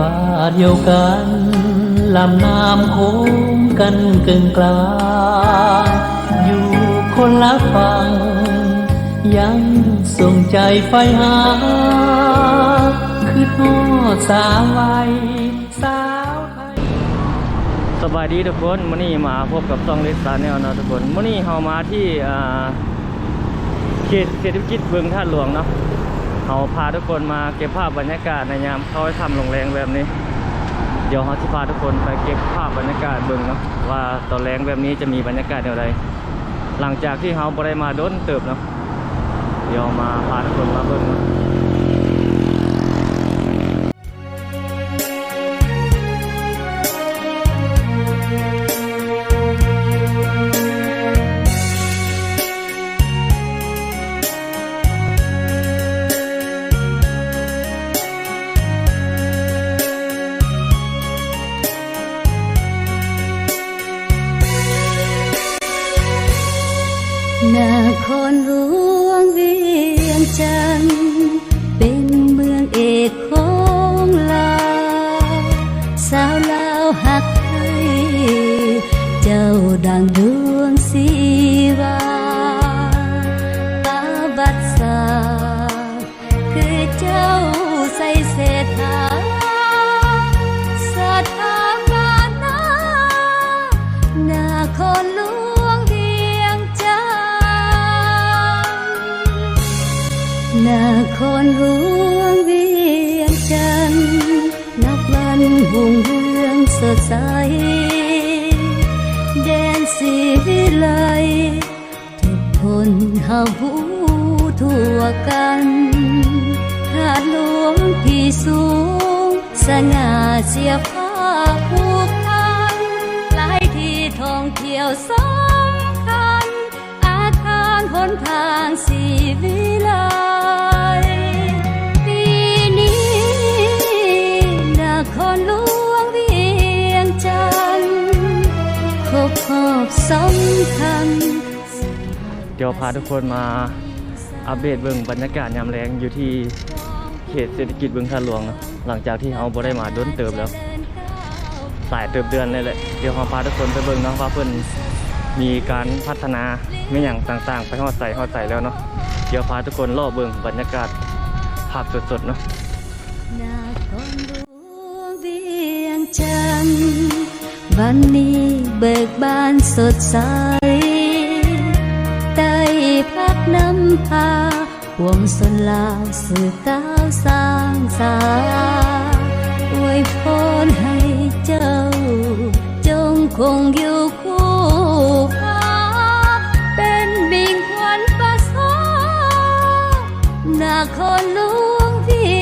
ฟ้าเดียวกันลำน้ำโค้งกันกึ่งกลางอยู่คนละฝั่งยังส่งใจไฟหา คือทอดสาวไวสาวไทยสบายดีทุกคนมื่อนี้มาพบกับซองเลสตาแนลนะทุกคนมื่อนี้เรามาที่เขตเศรษฐกิจเมืองท่าหลวงเนาะ เราพาทุกคนมาเก็บภาพบรรยากาศในยามเขาทำโรงแรงแบบนี้ เดี๋ยวเราจะพาทุกคนไปเก็บภาพบรรยากาศเบิ่งเนาะว่าตอนแรงแบบนี้จะมีบรรยากาศอย่างไรหลังจากที่เราบ่ไปมาโดนเติบเนาะเดี๋ยวมาพาทุกคนมาเบิ่งเนาะ สาวลาหักไทยเจ้าดังดวงสีวาปาบัดสาคือเจ้าใส่เศษฐาสถาบันานาครหลวงเวียงจันทน์นาครหลวงเวียงจันทน์นับวันหุ่งเรือง สดใส แดนสีวิไลทุกคนเฮาผู้ทั่วกันหาดหลวงที่สูง สง่าเสียผ้าผูกพันหลายที่ท่องเที่ยวสำคัญ อาคารหนทางสีวิไล ดี๋ยวพาทุกคนมาอัปเดตเบิ่งบรรยากาศยามแรงอยู่ที่เขตเศรษฐกิจเมืองท่าหลวงนะหลังจากที่เราบ่ได้มาโดนเติบแล้วหลายเติบเดือนเลยแหละเดี๋ยวเราพาทุกคนไปเบิ่งเนาะว่าเพิ่นมีการพัฒนาไม่อย่างต่างๆ ไปฮอดใส่ฮอดใส่แล้วเนาะเดี๋ยวพาทุกคนรอเบิ่งบรรยากาศภาพสดๆเนาะวันนี้เบิกบานสดใส น้ำพาห่วงสนลาวสื่อก้าวสร้างสาอวยพรให้เจ้า จงคงอยู่คู่ฟ้าเป็นบิ่งขวัญประสานาคนหลวงที่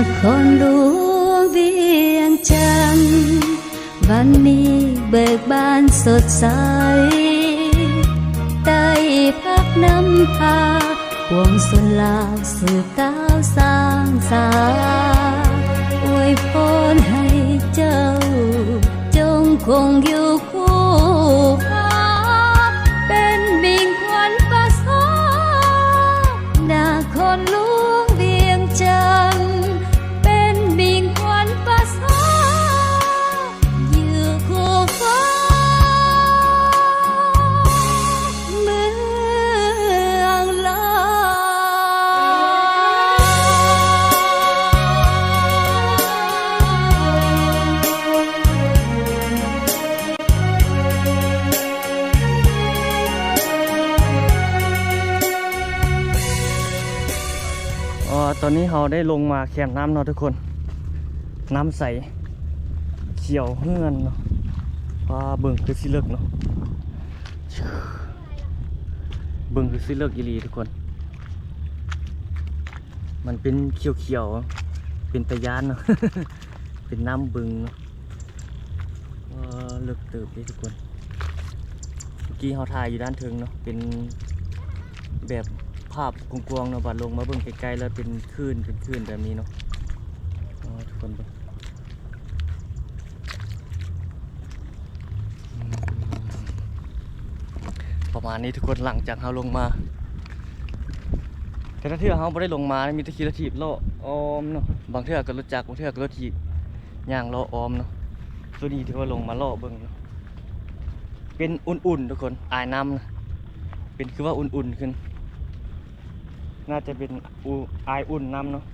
นาครหลวงเวียงจันทน์วันนี้เบิกบานสดใส เราได้ลงมาแคมป์น้ำเนาะทุกคน น้ำใส เขียวเฮือนเนาะว่าเบิ่งคือสิเลิกเนาะเบิ่งคือสิเลิกอีหลีทุกคน มันเป็นเขียวๆ เป็นตะยานเนาะ เป็นน้ำบึงเนาะเลิกเติบเลยทุกคน เมื่อกี้เขาถ่ายอยู่ด้านเทิงเนาะ เป็นแบบาพกวางๆเนาะบัดลงมาเบิ่งไกลๆแล้วเป็นคลื่นเป็นคลื่นแบบนี้เนาะทุกคนเบิ่งประมาณนี้ทุกคนหลังจากเราลงมา แต่ถ้าเทื่อเขาไม่ได้ลงมานะมีตะคีรถีบโลาะออมเนาะ บางเทือก็รถจักรบางเทือก็รถถีบย่างเลาะออมเนาะส่วนนี้ที่ว่าลงมาเลาะเบิ่งเนาะ เป็นอุ่นๆทุกคน อายน้ำนะเป็นคือว่าอุ่นๆขึ้น น่าจะเป็นอูอายอุ่นน้ำเนาะ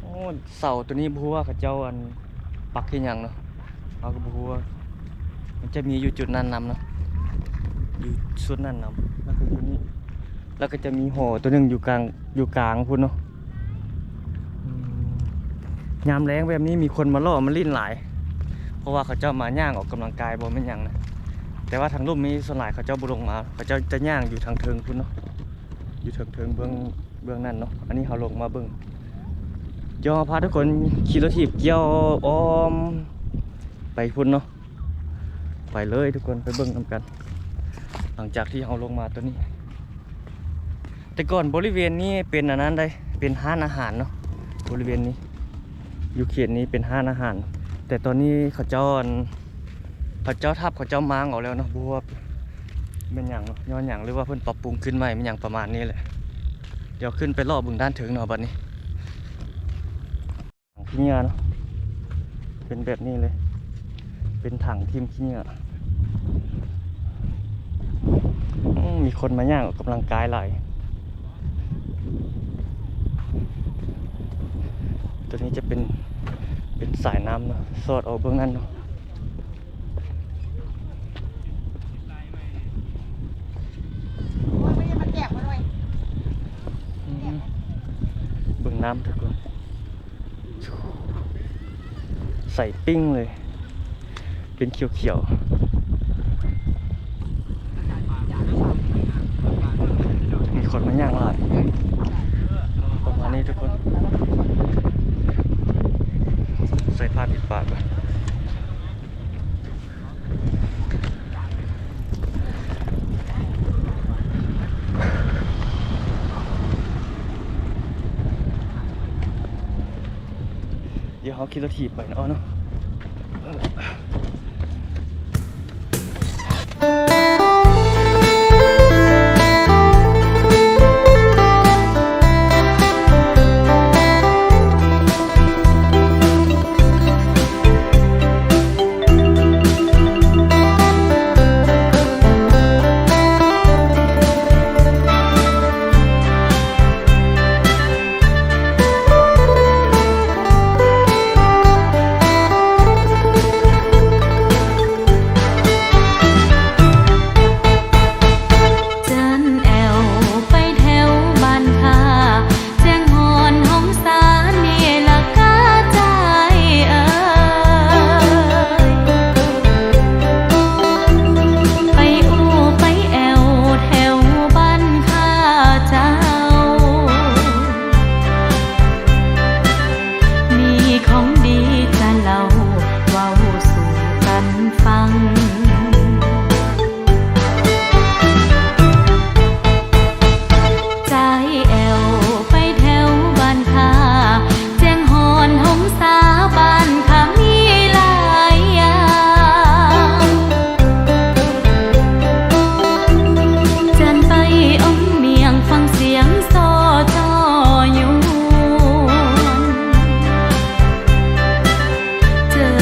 โอ้เสาตัวนี้บัวาเขาเจ้าอันปักที่ยังเนาะเอาก็บัวามันจะมีอยู่จุดนั้นนำเนาะอยู่ส่วนนั้นนำแล้วก็ตัวนี้ แล้วก็จะมีหอตัวหนึ่งอยู่กลางอยู่กลางพุ่นเนาะยามแรงแบบนี้มีคนมาล่อมาลิ้นหลาย เพราะว่าเขาเจ้ามาย่างออกกำลังกายบ่แม่นหยังนะ แต่ว่าทางรูปนี้ส่วนหลายเขาเจ้าบุลงมา เขาเจ้าจะย่างอยู่ทางเทิงพุ่นเนาะอยู่เทิงเทิงเบื้องเบื้องนั่นเนาะอันนี้เขาลงมาเบื้องยวเราพาทุกคนขี่รถถีบเกี่ยวอ้อม ไปพุ่นเนาะไปเลยทุกคนไปเบื้องนำกัน หลังจากที่เขาลงมาตัวนี้ แต่ก่อนบริเวณนี้เป็นอันนั้นได้เป็นห้านอาหารเนาะบริเวณนี้อยู่เขตนี้เป็นห้านอาหาร แต่ตอนนี้เขาเจ้าอั่น เขาเจ้าทับเขาเจ้ามางออกแล้วเนาะบัวเป็นอย่างเนาะย้อนอย่างหรือว่าเพิ่นปรับปรุงขึ้นใหม่เป็นอย่างประมาณนี้แหละเดี๋ยวขึ้นไปรอบบึงด้านถึงเนาะบัดนี้ถังขี้เหงื่อเนาะเป็นแบบนี้เลย เป็นถังทิมขี้เหงื่ออืมมีคนมาย่างออกกำลังกายหลายตัวนี้จะเป็นเป็นสายน้ำเนาะสอดออกเบื้องนั้นเนาะอืมเบื้อง น้ำทุกคนใส่ปิ้งเลย เป็นเขียวๆ มีคนมาย่างหลายประมาณนี้ทุกคน ใส่ผ้าปิดปากก่อน เขาคิดรถถีบไปเนาะเนาะ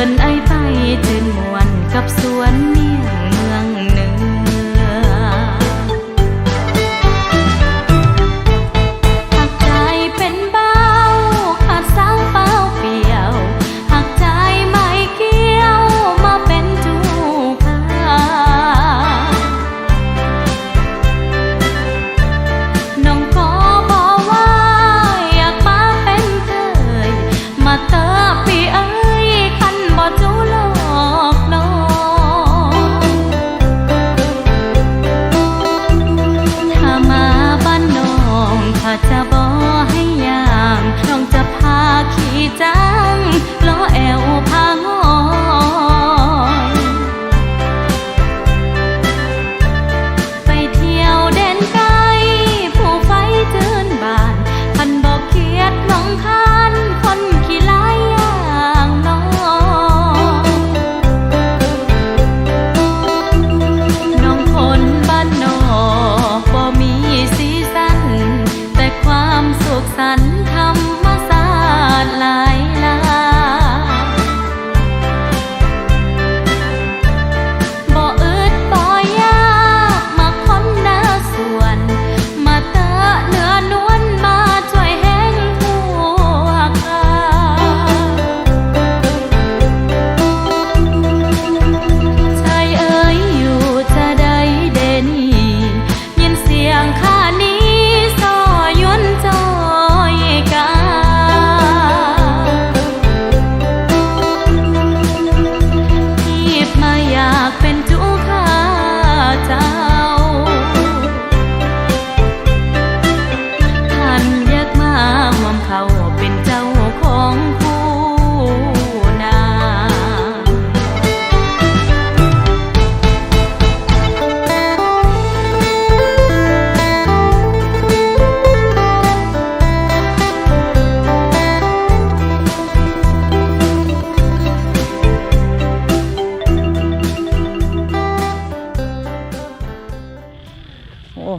hơn anh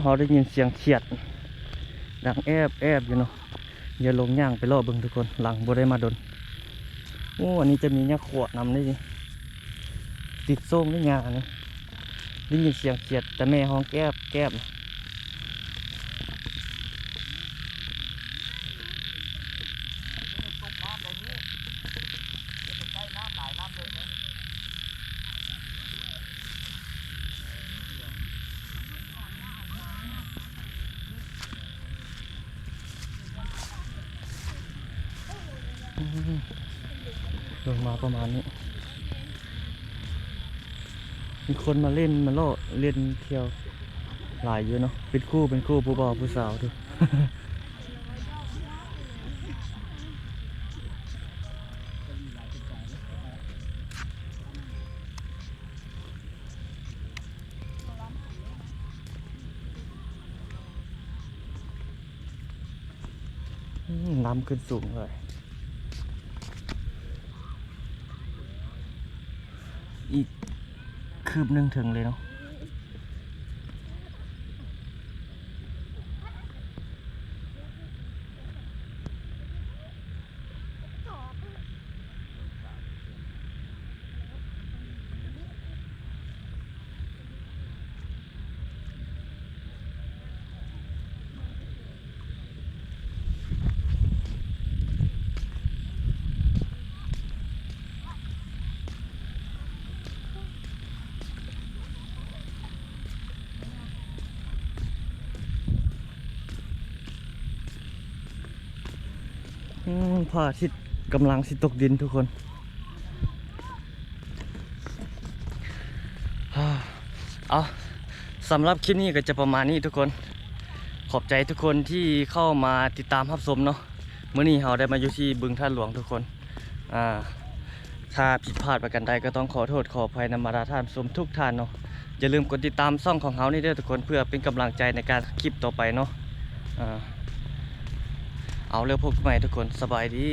เขาได้ยินเสียงเขียด ดังแอบแอบอยู่เนาะอย่าลงย่างไปรอเบิ่งทุกคนหลังบ่ได้มาดนโอ้อันนี้จะมีเนี่ยขวดนำได้ดิติดส้มด้วยาเนี่ยได้ยินเสียงเขียดแต่แม่ห้องแก้บแก้บ ลงมาประมาณนี้ มีคนมาเล่นมาโล่เล่นเที่ยว หลายอยู่เนาะ เป็นคู่เป็นคู่ผู้บ่าวผู้สาวดูน้ำขึ้นสูงเลย อีก คืบหนึ่งถึงเลยเนาะ อืม พระอาทิตย์กำลังสิตกดินทุกคนเอาสำหรับคลิปนี้ก็จะประมาณนี้ทุกคน ขอบใจทุกคนที่เข้ามาติดตามรับชมเนาะเมื่อนี้เราได้มาอยู่ที่บึงท่าหลวงทุกคนอ่าถ้าผิดพลาดประกันใดก็ต้องขอโทษขออภัยนำมาดาท่านชมทุกท่านเนาะอย่าลืมกดติดตามช่องของเขานี่ด้วยทุกคนเพื่อเป็นกำลังใจในการคลิปต่อไปเนาะอ่า เอาเร็วพบกันใหม่ทุกคนสบายดี